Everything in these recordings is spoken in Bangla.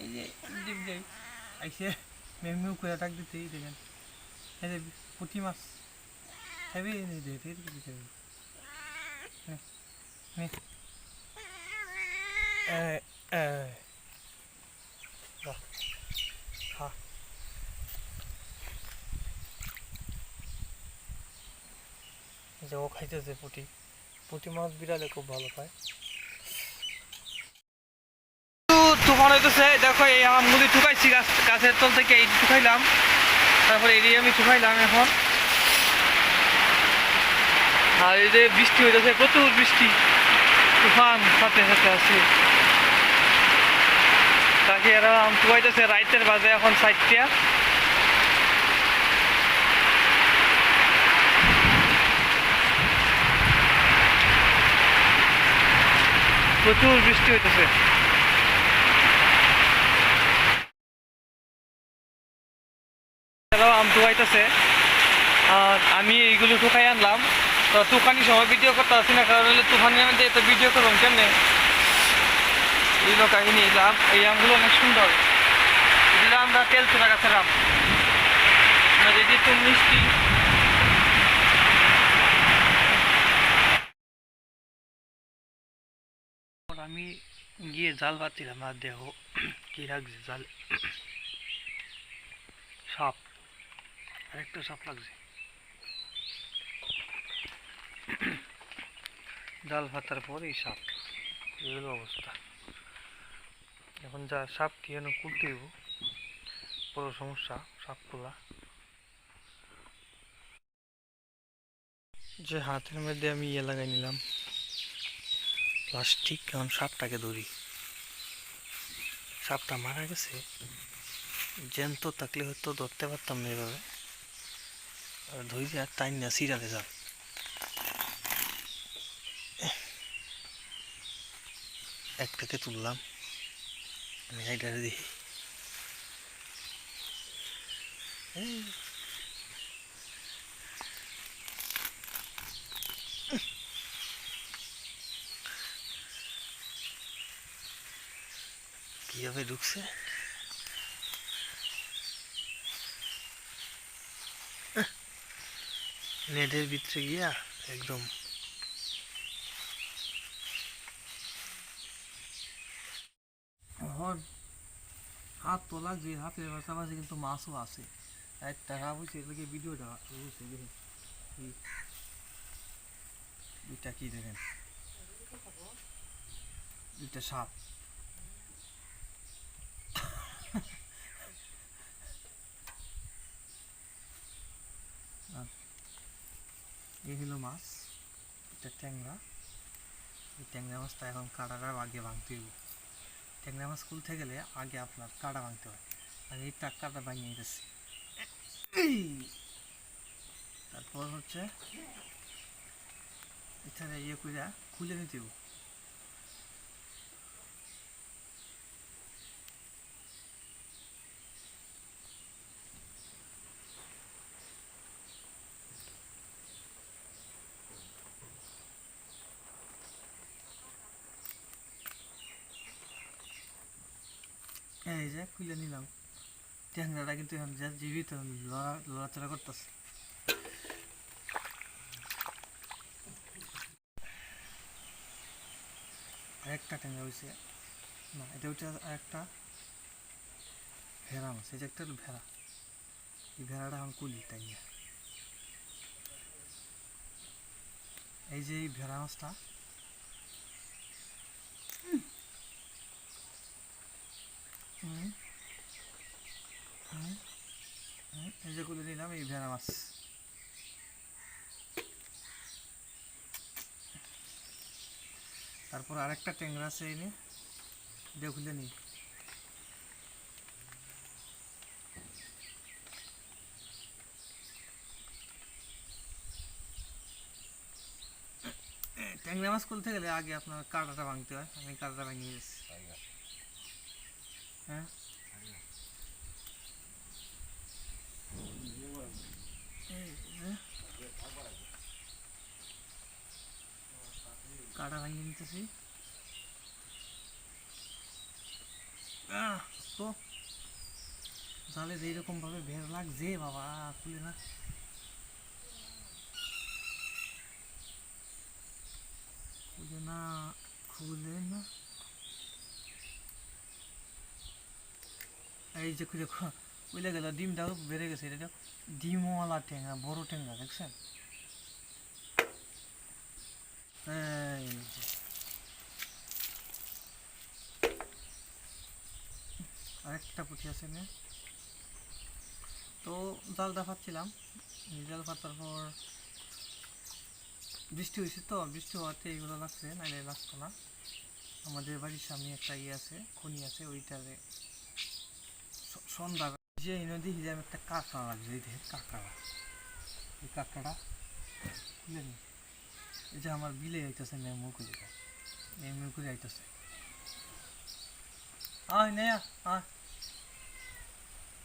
এই যে ডিপ যাই আইসে মেউ করে ডাক দিতে এই দেখেন এই পুঁটি মাছ খাবি এই দিতে হবে। নে, নে। এই, এই। বাহ, খা। এই যে ও খাইতেছে পুঁটি। পুঁটি মাছ বিড়ালে খুব ভালো খায়। তুফান হইতেছে, দেখো এই আমগুলি ঠুকাইছি গাছ, গাছের তল থেকে এই ঠুকাইলাম। তারপরে এই আমি ঠুকাইলাম এখন। আর এই যে বৃষ্টি হইতেছে, প্রচুর বৃষ্টি। তুফান সাথে সাথে আছে। তাকে এরা ঠুকাইতেছে রাইতের বাজে এখন সাইডটা প্রচুর বৃষ্টি হইতেছে আম ঠুকাইতেছে আর আমি এইগুলো ঠুকাই আনলাম। তো তুফানি সময় ভিডিও করতে আসি না, কারণ হলে তুফানের মধ্যে তো ভিডিও করলাম কেমনে? এইগুলো কাহিনী লাম এই আমগুলো অনেক সুন্দর। এগুলো আমরা তেল চোরা গাছের আম। যদি একটু মিষ্টি আমি গিয়ে জাল পাচ্ছিলাম আর দেখো, কি লাগছে জাল। সাপ, আরেকটা সাপ লাগছে। জাল ফাতার পর এই সাপ, এই হলো অবস্থা। এখন যা সাপ, কি যেন কুলতে হইব। বড় সমস্যা, সাপ তোলা যে হাতের মধ্যে আমি ইয়ে লাগাই নিলাম প্লাস্টিক, এখন সাপটাকে ধরি। সাপটা মারা গেছে। জ্যান্ত থাকলে হয়তো ধরতে পারতাম না এভাবে। ধরি আর টাইম না, সিরালে যান একটাকে তুললাম। আমি এইটারে দেখি কীভাবে ঢুকছে? নেটের ভিতরে গিয়া একদম হাত তোলা, যে হাতের পাশাপাশি কিন্তু মাছও আছে। এক টাকা বুঝছে এগুলোকে ভিডিওটা বুঝছে দুইটা কি দেখেন? দুইটা সাপ। এই হলো মাছ, এটা ট্যাংরা। এই ট্যাংরা মাছটা এখন আগে ভাঙতে ট্যাংরা মাছ খুলতে গেলে আগে আপনার কাটা ভাঙতে হয়। আমি এই টাক্কাটা ভাঙিয়ে তারপর হচ্ছে, এখানে ইয়ে করে খুলে নিতে হবে। এই যে খুলে নিলাম। ট্যাংরাটা কিন্তু এখন যা জীবিত লড়া, লড়াচড়া করতেছে। একটা ট্যাংরা হয়েছে না, এটা হচ্ছে একটা ভেড়া মাছ, এই যে একটা ভেড়া। এই ভেড়াটা এখন কুলি তাই এই যে এই ভেড়া মাছটা যে খুলে নিলাম এই ভেড়া মাছ তারপর আরেকটা ট্যাংরা আছে এনে। এটা খুলে নিই। ট্যাংরা মাছ খুলতে গেলে আগে আপনার কাঁটাটা ভাঙতে হয়। আমি কাঁটাটা ভাঙিয়ে গেছি হ্যাঁ? কাটা ভাঙিয়ে নিতেছি তো জালে যেরকম ভাবে ভেড় লাগছে বাবা খুলে না খুলে না খুলে না এই যে খুলে খুলে গেল ডিমটাও বেড়ে গেছে, এটা ডিমওয়ালা টেঙ্গা বড় টেঙ্গা দেখছেন? আরেকটা পুঁটি আছে নে তো জালটা পাচ্ছিলাম জাল পাতার পর বৃষ্টি হয়েছে তো, বৃষ্টি হওয়াতে এগুলো লাগছে নাহলে লাগতো না। আমাদের বাড়ির সামনে একটা ইয়ে আছে, খনি আছে, ওইটারে স- সন্ধ্যা যে এই নদী হিজাম একটা কাঁকড়া লাগছে এই দেখে কাঁকড়া এই কাঁকড়াটা খুলে নি এই যে আমার বিলে আইতেছে মেমু করে মেমু করে আইতেছে আয় নেয়া আয়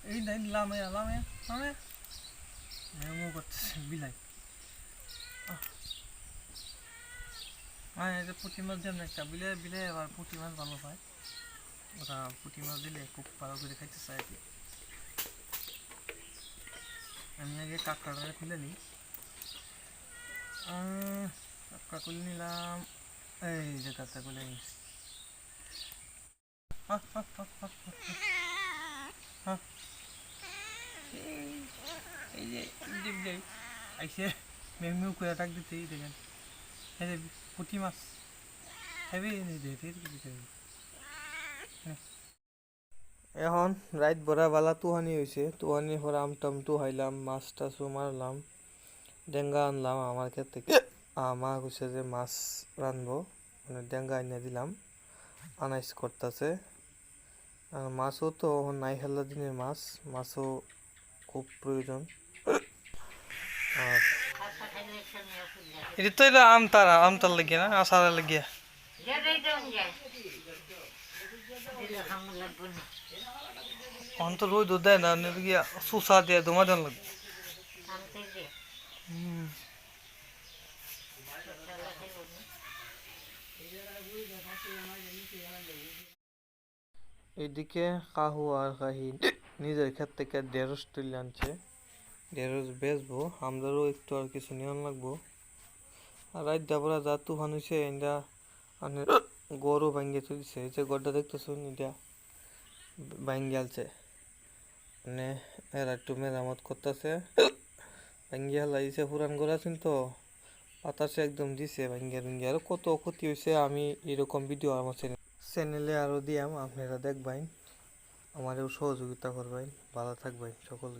এই নাই লামায়া লামায়া লামায়া মেমু করতেছে বিলাই আহ। আয় এটা পুঁটি মাছ দেন একটা বিলে বিলে আবার পুঁটি মাছ ভালো পায় ওরা পুঁটি মাছ দিলে খুব ভালো করে খাইতে চায় আর কি আমি আগে কাঁকড়াটা খুলে নিই। কাঁকড়া খুলে নিলাম। এই যে কাঁকড়া খুলে আহ। এই- যে ডিপ যাই আইসে মেউ করে ডাক দিতেই দেখেন। এই যে পুঁটি মাছ। হেবি এখন রাইত বড়া বালা তুহানি হয়েছে তুহানি পর আম টাম তুহাইলাম মাছ টাছও মারলাম ডেঙ্গা আনলাম। আমার ক্ষেত থেকে আমা কইছে যে মাছ রানবো মানে ডেঙ্গা এনে দিলাম। আনাইস করতেছে আর মাছও তো এখন নাই খেলা দিনের মাছ। মাছও খুব প্রয়োজন আর এটা তো এটা আমতার আমতার লাগিয়ে না আসার লাগিয়ে এখন তো রোদ দেয় না গিয়া সুসা দিয়ে দমা দেন লাগবে। হুম। এদিকে কাহু আর কাহি নিজের ক্ষেত থেকে ঢেঁড়স তুলে আনছে। ঢেঁড়স বেচবো আমাদেরও একটু আর কিছু নিয়ন লাগবো। আর রাত ডাবরা যা তুফান হয়েছে এটা গরু ভাঙ্গে তুলছে। এই যে গড়টা দেখতেছো এটা ভাঙ্গে আলছে মানে এরা একটু মেরামত করতেছে। ভাঙ্গিয়া লাগিয়েছে পুরান গড় আছেন তো। বাতাসে একদম দিছে ভাঙ্গিয়া ভাঙ্গিয়া। আর কত ক্ষতি হয়েছে আমি এরকম ভিডিও আমার চ্যানেল চ্যানেলে আরও দিয়াম, আপনারা দেখবেন আমারও সহযোগিতা করবেন ভালো থাকবেন সকলকে।